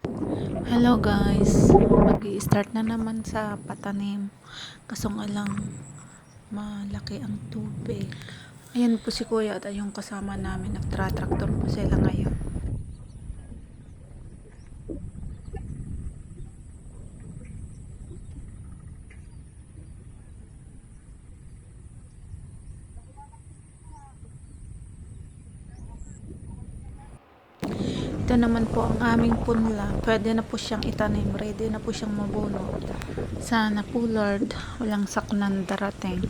Hello guys, mag start na naman sa patanim. Kaso nga lang, malaki ang tubig. Ayan po si kuya at yung kasama namin, nagtra-tractor po sila ngayon. Ito naman po ang aming punla. Pwede na po siyang itanim. Ready na po siyang mabuno. Sana po Lord, walang saknan darating.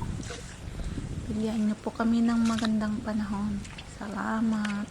Bigyan niyo po kami ng magandang panahon. Salamat.